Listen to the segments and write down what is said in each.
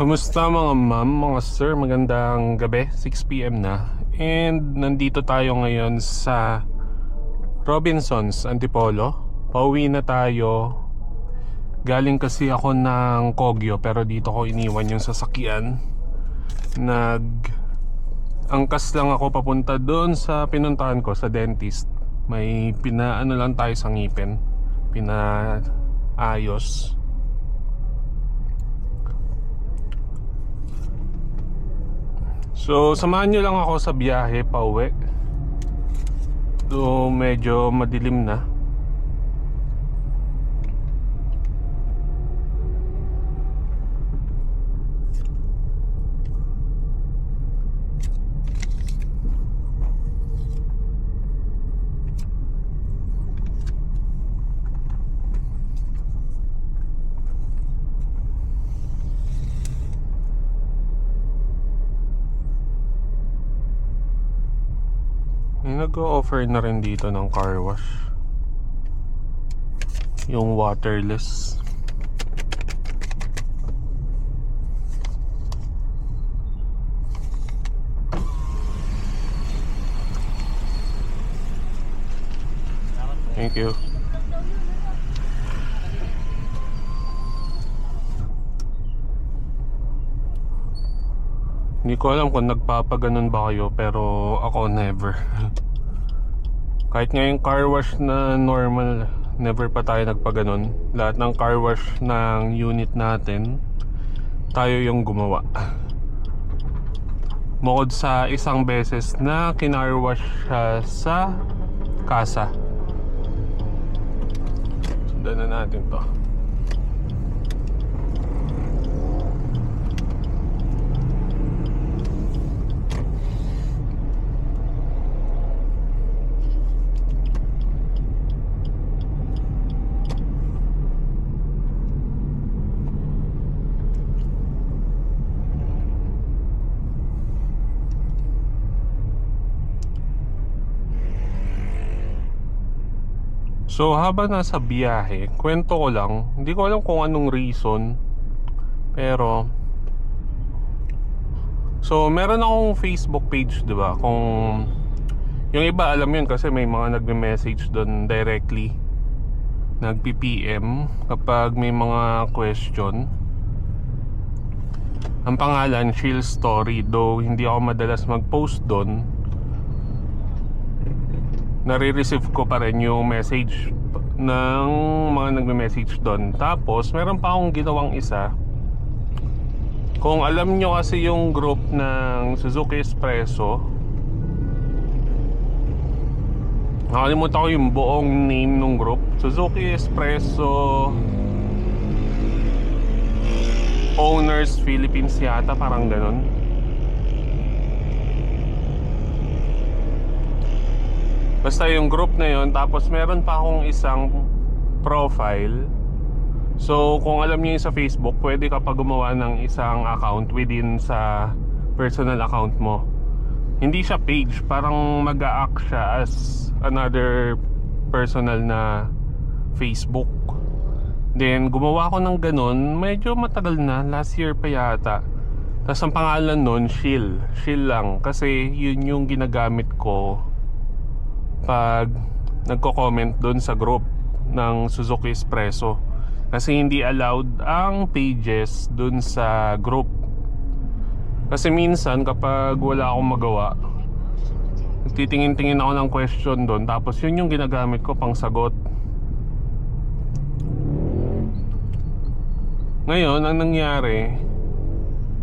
Kumusta mga ma'am, mga sir? Magandang gabi, 6pm na. And nandito tayo ngayon sa Robinsons, Antipolo. Pauwi na tayo. Galing kasi ako ng Kogyo pero dito ko iniwan yung sasakyan. Nag angkas lang ako papunta doon sa pinuntahan ko sa dentist. May pinaano lang tayo sa ngipin. Pinaayos. So, samahan nyo lang ako sa biyahe pa uwi. Do medyo madilim na. May nag-offer na rin dito ng car wash. Yung waterless. Thank you. Hindi ko alam kung nagpapaganon ba kayo pero ako never. Kahit nga yung car wash na normal, never pa tayo nagpaganon. Lahat ng car wash ng unit natin, tayo yung gumawa. Bukod sa isang beses na kinar wash siya sa kasa. Sundan na natin to. So habang nasa biyahe, kwento ko lang, hindi ko alam kung anong reason, pero So meron akong Facebook page, 'di ba? Kung yung iba alam 'yun kasi may mga nagme-message doon directly. Nagpi-PM kapag may mga question. Ang pangalan Chill Story, though hindi ako madalas mag-post doon nare-receive ko pa rin yung message ng mga nagme-message doon. Tapos, meron pa akong ginawang isa. Kung alam nyo kasi yung group ng Suzuki Espresso, nakalimutan ko yung buong name ng group. Suzuki Espresso Owners Philippines yata, parang ganun. Basta yung group na yun Tapos meron pa akong isang profile. So kung alam niyo sa Facebook Pwede ka pa gumawa ng isang account Within sa personal account mo. Hindi siya page Parang mag act siya as Another personal na Facebook. Then gumawa ko ng ganun. Medyo matagal na. Last year pa yata. Tapos ang pangalan nun Shill Shill lang. Kasi yun yung ginagamit ko pag nagko-comment doon sa group ng Suzuki Espresso. Kasi hindi allowed ang pages doon sa group. Kasi minsan kapag wala akong magawa titingin-tingin ako ng question doon tapos yun yung ginagamit ko pang sagot. Ngayon ang nangyari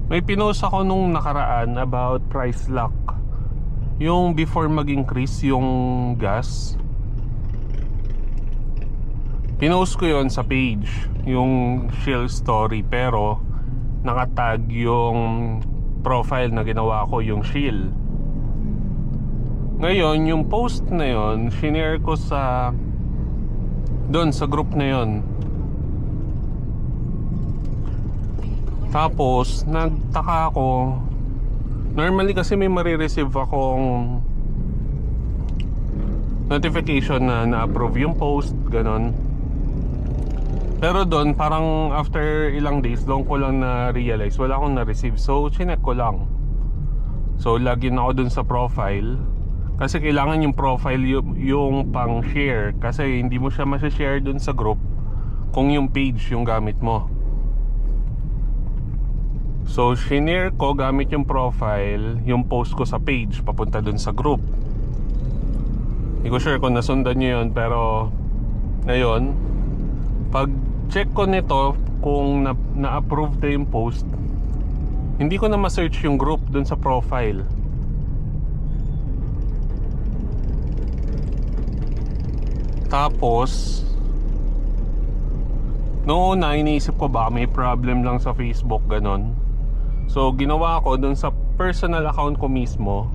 may pinost ako nung nakaraan about price lock yung before mag-increase yung gas. Pinost ko yon sa page yung Shell story pero nakatag yung profile na ginawa ko yung Shell. Ngayon yung post na yon shinare ko sa doon sa group na yon tapos nagtaka ako Normally kasi may marireceive akong notification na na-approve yung post, ganon. Pero doon, parang after ilang days, doon ko lang na-realize, wala akong na-receive. So, chinek ko lang. So, login ako doon sa profile. Kasi kailangan yung profile yung, yung pang share. Kasi hindi mo siya masashare doon sa group kung yung page yung gamit mo. So, shinare ko gamit yung profile, yung post ko sa page, papunta dun sa group. Hindi ko sure kung nasundan nyo yun, pero ngayon, pag check ko nito kung na, na-approve na yung post, hindi ko na ma-search yung group dun sa profile. Tapos, noong una iniisip ko ba may problem lang sa Facebook ganon. So ginawa ko dun sa personal account ko mismo.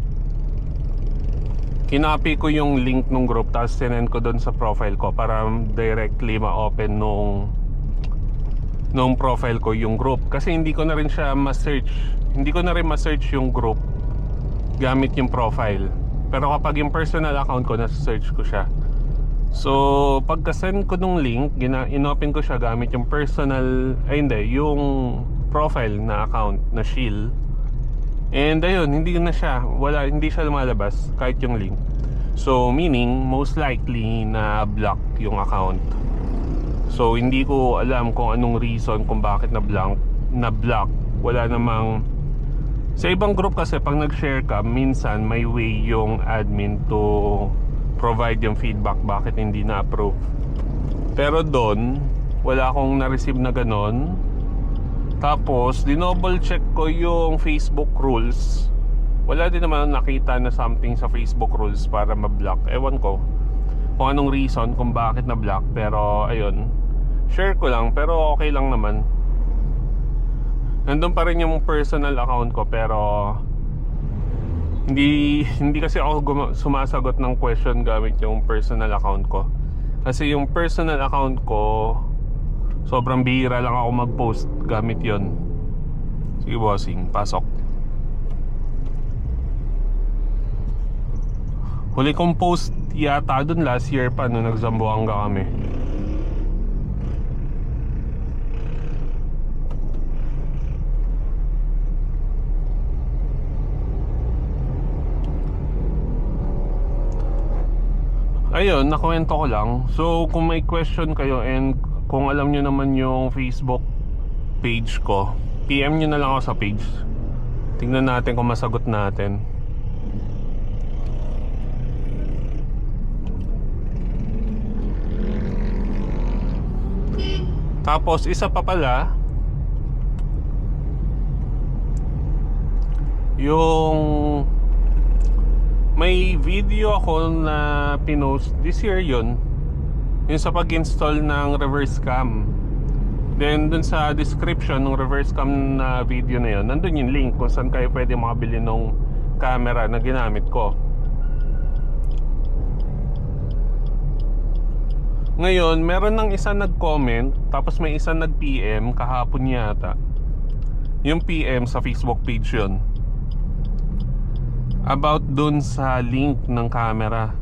Kinapi ko yung link nung group tapos sinend ko dun sa profile ko para directly ma-open nung nung profile ko yung group kasi hindi ko na rin siya ma-search. Hindi ko na rin ma-search yung group gamit yung profile. Pero kapag yung personal account ko, nasa-search ko siya. So, pagka-send ko nung link, gina inopen ko siya gamit yung personal, ay hindi, yung profile na account na Shield. And ayun, hindi na siya, wala, hindi siya lumalabas kahit yung link. So, meaning, most likely na block yung account. So, hindi ko alam kung anong reason kung bakit na blank, na block. Wala namang sa ibang group kasi pag nag-share ka, minsan may way yung admin to provide yung feedback bakit hindi na-approve. Pero doon, wala akong na-receive na ganon. Tapos, dinoble check ko yung Facebook rules. Wala din naman nakita na something sa Facebook rules para ma-block. Ewan ko kung anong reason kung bakit na-block. Pero, ayun. Share ko lang, pero okay lang naman. Nandun pa rin yung personal account ko, pero hindi hindi kasi ako sumasagot ng question gamit yung personal account ko. Kasi yung personal account ko sobrang bihira lang ako mag-post gamit yon. Sige bossing, pasok. Huli kong post yata dun last year pa nung nagzamboanga kami. Ayun, nakwento ko lang. So, kung may question kayo and kung alam nyo naman yung Facebook page ko, PM nyo na lang ako sa page. Tingnan natin kung masagot natin. Tapos, isa pa pala, yung may video ako na pinost this year yun yung sa pag-install ng reverse cam. Then dun sa description ng reverse cam na video na yun nandun yung link kung saan kayo pwede makabili ng camera na ginamit ko. Ngayon meron ng isa nag-comment tapos may isa nag-PM kahapon yata. Yung PM sa Facebook page yun. About dun sa link ng camera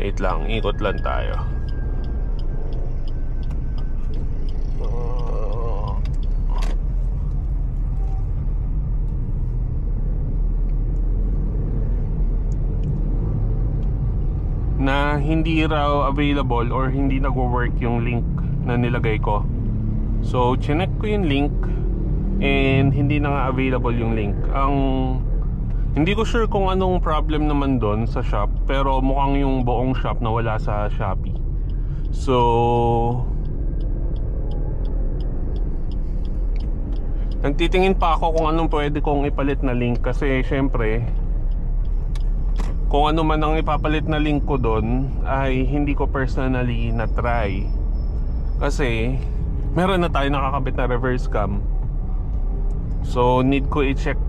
wait lang ikot lang tayo na hindi raw available or hindi nagwo-work yung link na nilagay ko. So, chinek ko yung link and hindi na nga available yung link. Ang hindi ko sure kung anong problem naman doon sa shop pero mukhang yung buong shop na wala sa Shopee. So, nagtitingin pa ako kung anong pwede kong ipalit na link kasi syempre kung ano man ang ipapalit na link ko doon ay hindi ko personally na try kasi meron na tayo nakakabit na reverse cam so need ko i-check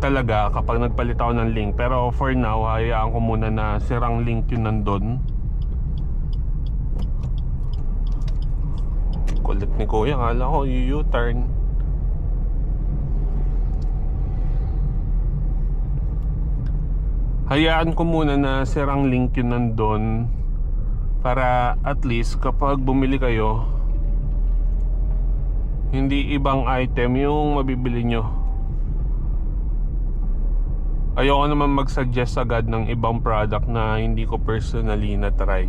talaga kapag nagpalit ako ng link. Pero for now hayaan ko muna na sirang link yun nandun. Kulit ni kuya kala ko u-turn. Hayaan ko muna na sirang link yun nandun para at least kapag bumili kayo hindi ibang item yung mabibili nyo ayoko naman mag-suggest agad ng ibang product na hindi ko personally na try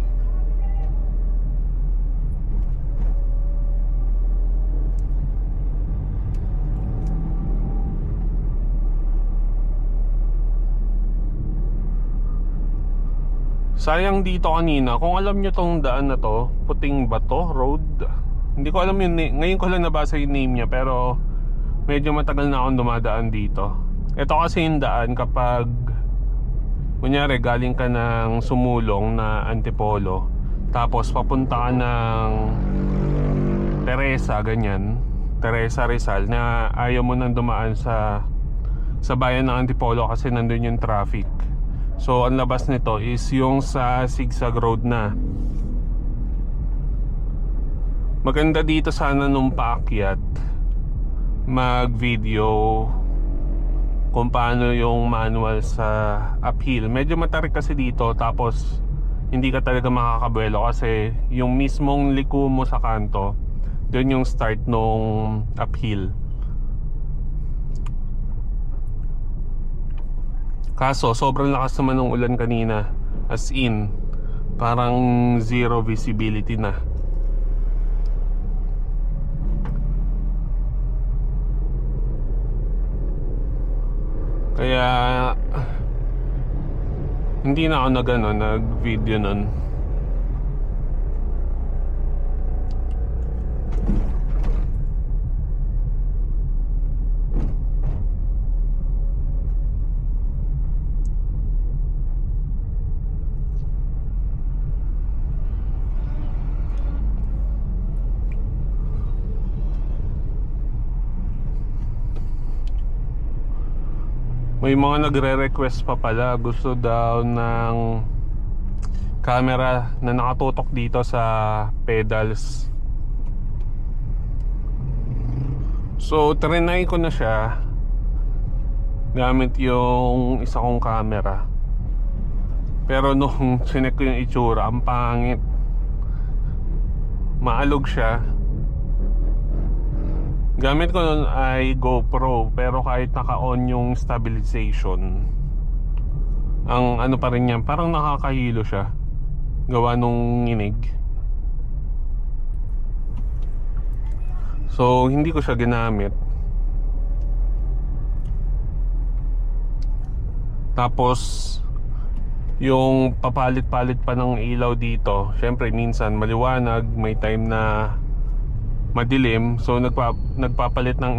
Sayang dito kanina, kung alam nyo tong daan na to, Puting Bato Road. Hindi ko alam yung ngayon ko lang nabasa yung name niya pero medyo matagal na akong dumadaan dito. Ito kasi yung daan kapag kunyari galing ka ng sumulong na Antipolo tapos papunta ka ng Teresa, ganyan. Teresa Rizal na ayaw mo nang dumaan sa sa bayan ng Antipolo kasi nandun yung traffic. So ang labas nito is yung sa zigzag road na. Maganda dito sana nung paakyat mag-video kung paano yung manual sa uphill. Medyo matarik kasi dito tapos hindi ka talaga makakabuelo kasi yung mismong liko mo sa kanto doon yung start nung uphill. Kaso, sobrang lakas naman ng ulan kanina. As in, parang zero visibility na. Kaya, hindi na ako nag, ano, nag-video nun. May mga nagre-request pa pala gusto daw ng camera na nakatutok dito sa pedals. So, trinay ko na siya gamit yung isa kong camera. Pero nung sinek ko yung itsura, ang pangit. Maalog siya. Gamit ko nun ay GoPro pero kahit naka-on yung stabilization ang ano pa rin yan, parang nakakahilo siya gawa nung nginig. So hindi ko siya ginamit. Tapos yung papalit-palit pa ng ilaw dito syempre minsan maliwanag may time na madilim. So nagpa, nagpapalit ng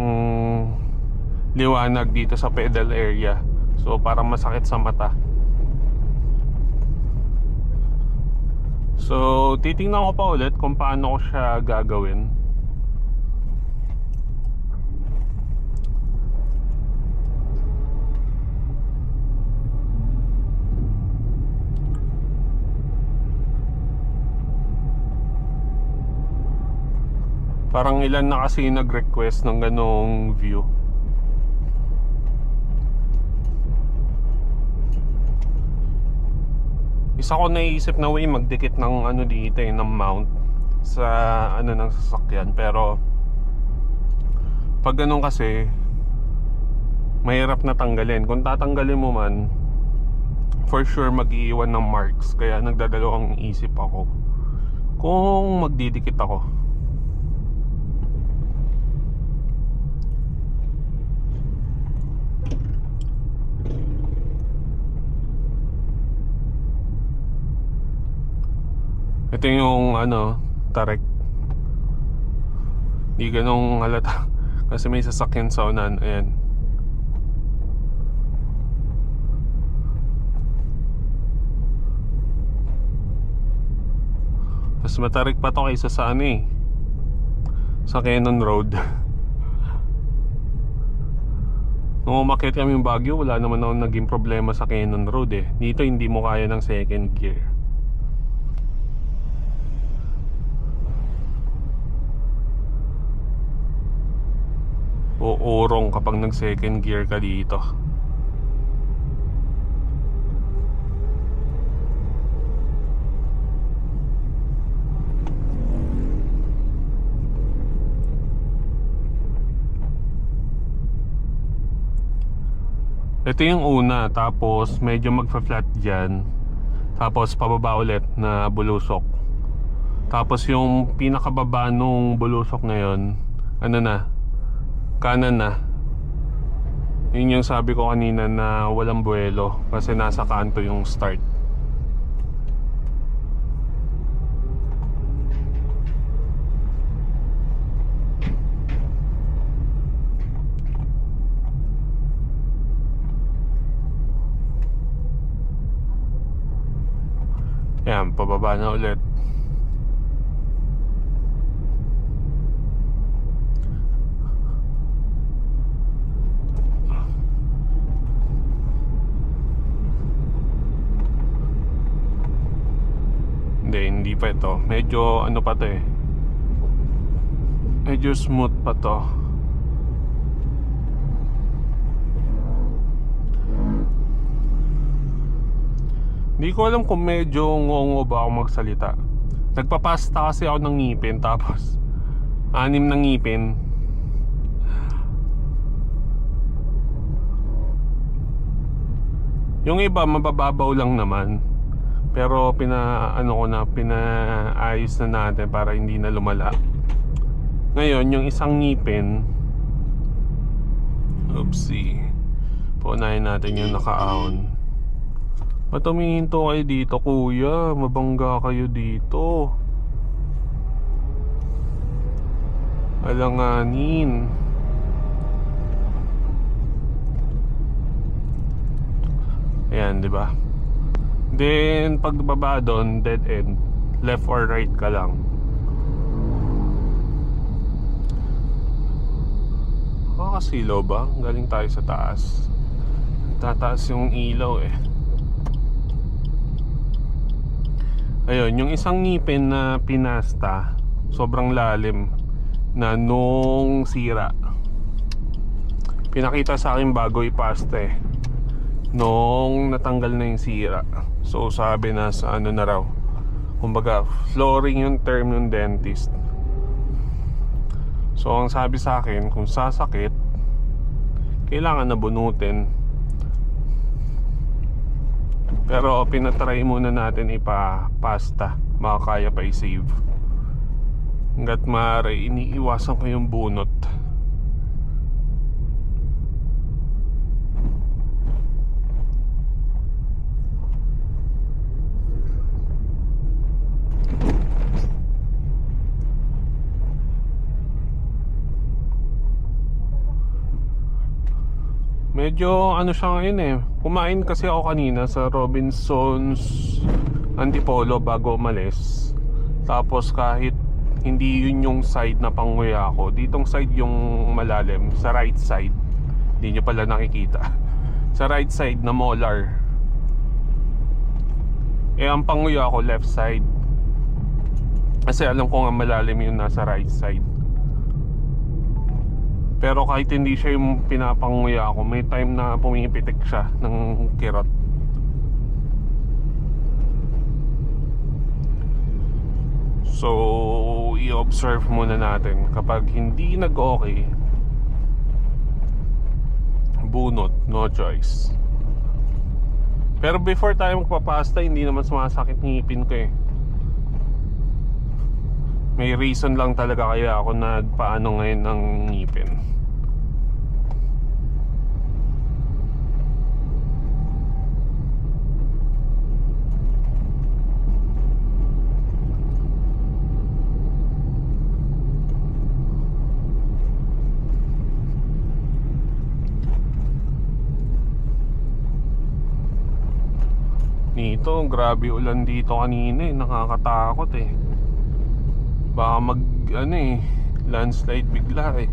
liwanag dito sa pedal area. So parang masakit sa mata. So titingnan ko pa ulit kung paano ko siya gagawin Parang ilan na kasi nag-request ng ganong view. Isa ko naisip na way magdikit ng ano dito eh, ng mount sa ano ng sasakyan pero pag ganun kasi mahirap na tanggalin. Kung tatanggalin mo man for sure mag-iiwan ng marks kaya nagdadalawang isip ako kung magdidikit ako. Ito yung ano, tarek. Di ganong halata. Kasi may sasakyan sa unan. Ayan. Mas matarik pa to kaysa sa ano eh. Sa Cannon Road. Nung umakit kami yung Baguio, wala naman ako naging problema sa Cannon Road eh. Dito hindi mo kaya ng second gear. orong kapag nag second gear ka dito Ito yung una tapos medyo magfa-flat diyan. Tapos pababa ulit na bulusok. Tapos yung pinakababa nung bulusok ngayon, ano na, kanan na. Yun yung sabi ko kanina na walang buwelo kasi nasa kanto yung start. Yan, pababa na ulit. Hindi, hindi pa ito. Medyo ano pa to eh. Medyo smooth pa to. Hindi ko alam kung medyo ngongo ba ako magsalita. Nagpapasta kasi ako ng ngipin tapos anim ng ngipin. Yung iba mabababaw lang naman. Pero pina ano ko na pinaayos na natin para hindi na lumala. Ngayon, yung isang ngipin Oopsie. Punahin natin yung nakaahon. Ba't humihinto kayo dito, kuya? Mabangga kayo dito. Alanganin. Ayan, di ba? Then, pagbaba doon, dead end. Left or right ka lang. Kakasilaw ba? Galing tayo sa taas. Tataas yung ilaw eh. Ayun, yung isang ngipin na pinasta, sobrang lalim na nung sira. Pinakita sa akin bago ipasta eh. Nung natanggal na yung sira. So sabi na sa ano na raw. Kumbaga, flooring yung term ng dentist. So ang sabi sa akin, kung sasakit, kailangan na bunutin. Pero pinatry muna natin ipa-pasta. Makakaya pa i-save. Hanggat maaari, iniiwasan ko yung bunot. Medyo ano siya ngayon eh. Kumain kasi ako kanina sa Robinson's Antipolo bago umalis. Tapos kahit hindi yun yung side na panguya ako, ditong side yung malalim, sa right side. Hindi nyo pala nakikita. sa right side na molar. Eh ang panguya ako left side. Kasi alam ko nga malalim yung nasa right side. Pero kahit hindi siya yung pinapanguya ako, may time na pumipitik siya ng kirot. So, i-observe muna natin kapag hindi nag-okay, bunot, no choice. Pero before tayo magpapasta, hindi naman sumasakit ngipin ko eh. May reason lang talaga kaya ako nagpaano ngayon ng ngipin. Nito, grabe ulan dito kanina eh. Nakakatakot eh. Baka mag, ano eh, landslide bigla eh.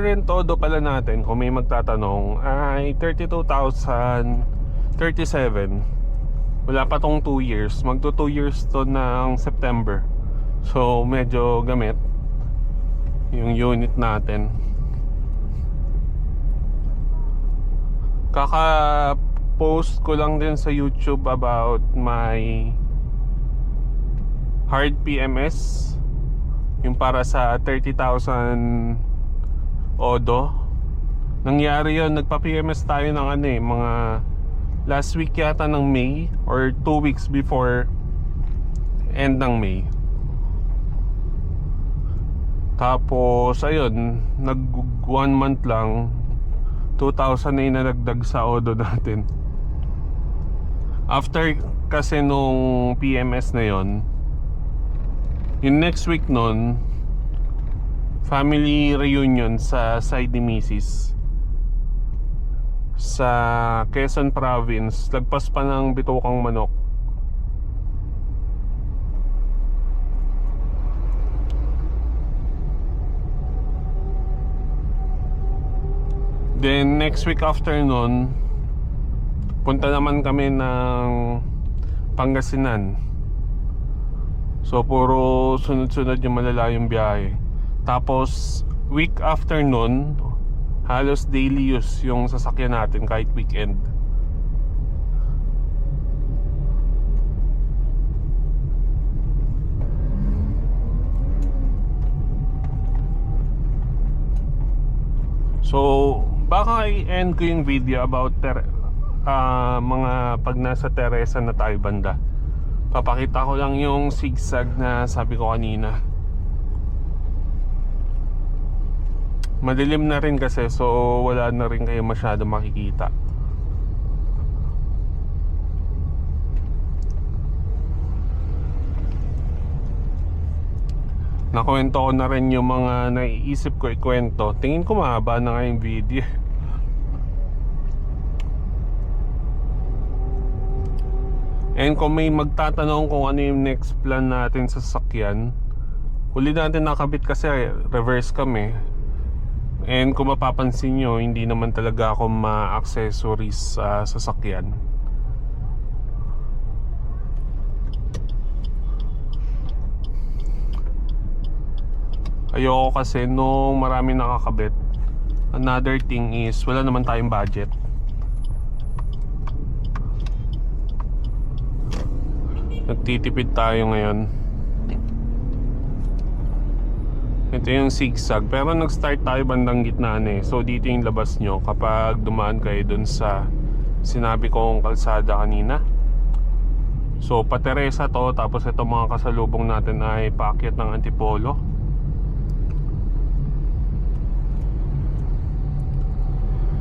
Current todo pala natin, kung may magtatanong, ay 32,037. Wala pa tong 2 years. Magto 2 years to ng September. So, medyo gamit yung unit natin. Kaka-post ko lang din sa YouTube about my hard PMS yung para sa 30,000 odo. Nangyari yon nagpa-PMS tayo ng ano eh mga last week yata ng May or 2 weeks before end ng May. Tapos ayun nag 1 month lang 2,000 na yung nalagdag sa odo natin. After kasi nung PMS na yon yung next week nun family reunion sa side ni Mrs. sa Quezon Province lagpas pa ng bitukang manok then next week after nun punta naman kami ng Pangasinan So puro sunod-sunod yung malalayong biyahe. Tapos week after nun, halos daily use yung sasakyan natin kahit weekend. So, baka i-end ko yung video about ter- ah, mga pag nasa Teresa na tayo banda. Papakita ko lang yung zigzag na sabi ko kanina. Madilim na rin kasi so wala na rin kayo masyado makikita. Nakwento ko na rin yung mga naiisip ko ikwento. Tingin ko mahaba na nga yung video. And kung may magtatanong kung ano yung next plan natin sa sasakyan Huli natin nakabit kasi reverse kami And kung mapapansin nyo, hindi naman talaga ako ma-accessories sa sasakyan Ayoko kasi nung marami nakakabit Another thing is, wala naman tayong budget Nagtitipid tayo ngayon. Ito yung zigzag. Pero nag-start tayo bandang gitna na eh. So dito yung labas nyo kapag dumaan kayo dun sa sinabi kong kalsada kanina. So pateresa to tapos ito mga kasalubong natin ay paakyat ng Antipolo.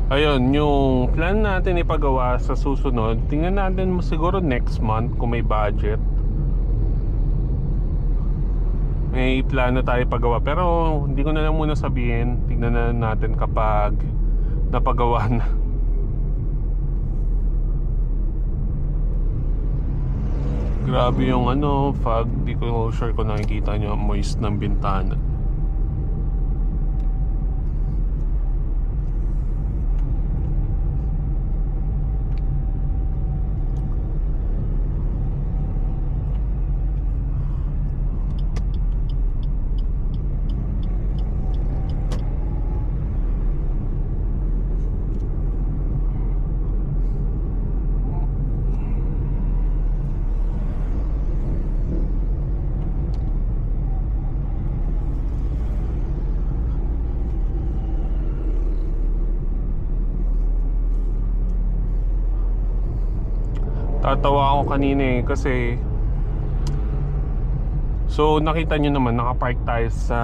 Ayun, yung plan natin ipagawa sa susunod, tingnan natin mo siguro next month kung may budget. May plano tayo pagawa pero hindi ko na lang muna sabihin. Tingnan na natin kapag napagawa na. Grabe yung ano, fog. Di ko sure kung nakikita nyo moist ng bintana. Tatawa ako kanina eh kasi So nakita nyo naman nakapark tayo sa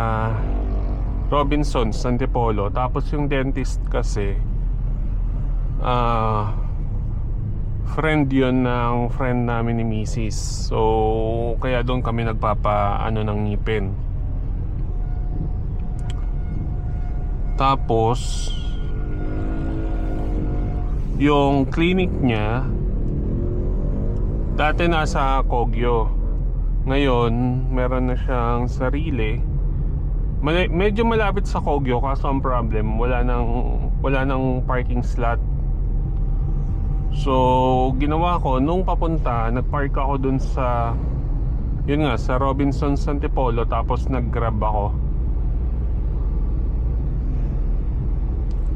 Robinsons, Antipolo Tapos yung dentist kasi ah Friend yun ng friend namin ni Mrs. So kaya doon kami nagpapa ano ng ngipin Tapos yung clinic niya Dati nasa Kogyo. Ngayon, meron na siyang sarili. Mali- medyo malapit sa Kogyo kaso ang problem wala nang wala nang parking slot. So, ginawa ko nung papunta, nagpark ako dun sa yun nga sa Robinsons Antipolo tapos nag-grab ako.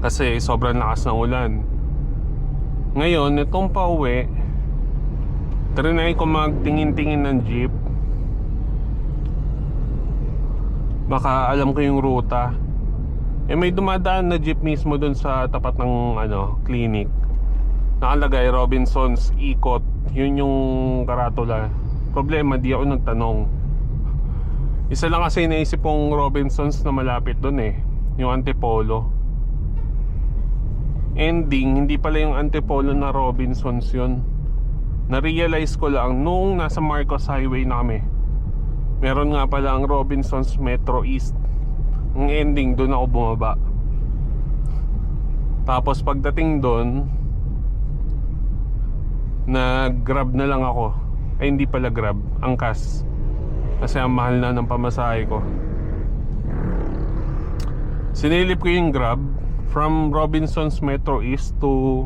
Kasi sobrang lakas ng ulan. Ngayon, itong pauwi, trinay ko magtingin-tingin ng jeep. Baka alam ko yung ruta. Eh may dumadaan na jeep mismo dun sa tapat ng ano, clinic. Nakalagay Robinsons Ikot. Yun yung karatula. Problema, di ako nagtanong. Isa lang kasi naisip kong Robinsons na malapit dun eh. Yung Antipolo. Ending, hindi pala yung Antipolo na Robinsons yun. Na-realize ko lang nung nasa Marcos Highway na. Meron nga pala ang Robinsons Metro East. Ang ending, doon ako bumaba. Tapos pagdating doon, nag-grab na lang ako. Ay hindi pala grab, angkas. Kasi ang mahal na ng pamasahe ko. Sinilip ko yung grab from Robinsons Metro East to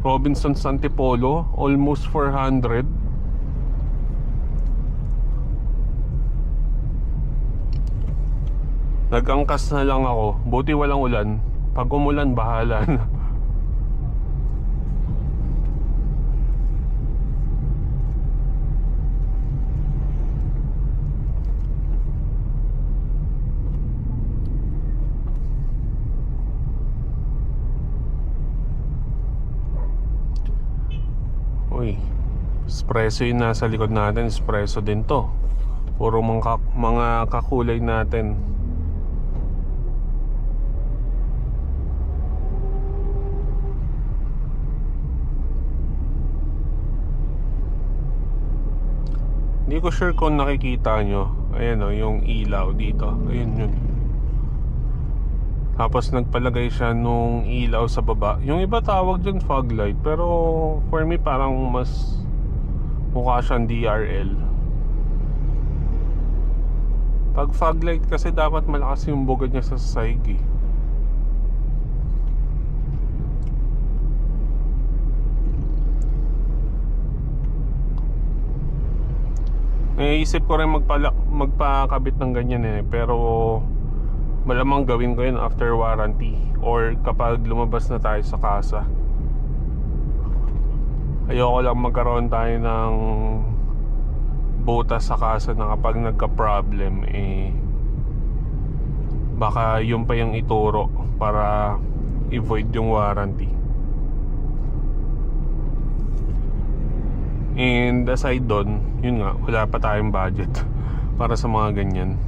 Robinsons Antipolo, almost 400. Nag-angkas na lang ako. Buti walang ulan. Pag umulan, bahala na. Uy, espresso yung nasa likod natin. Espresso din to. Puro mga, mga kakulay natin. Hindi ko sure kung nakikita nyo. Ayan o, yung ilaw dito. Ayun yun. Tapos nagpalagay siya nung ilaw sa baba. Yung iba tawag dyan fog light. Pero for me parang mas mukha siyang DRL. Pag fog light kasi dapat malakas yung bugad niya sa sahig eh. Naisip ko rin magpala, magpakabit ng ganyan eh pero malamang gawin ko yun after warranty or kapag lumabas na tayo sa kasa. Ayoko lang magkaroon tayo ng butas sa kasa na kapag nagka-problem eh baka yun pa yung ituro para i-void yung warranty. And aside doon, yun nga, wala pa tayong budget para sa mga ganyan.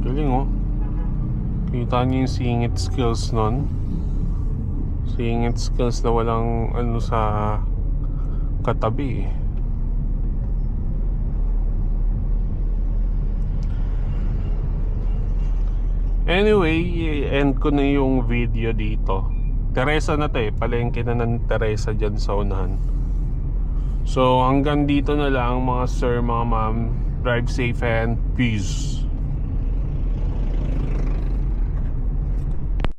Galing oh. Kita niyo yung singit skills nun. Singit skills na walang ano sa katabi eh. Anyway, end ko na yung video dito. Teresa na to eh. Palengke na ng Teresa dyan sa unahan. So hanggang dito na lang mga sir, mga ma'am. Drive safe and peace.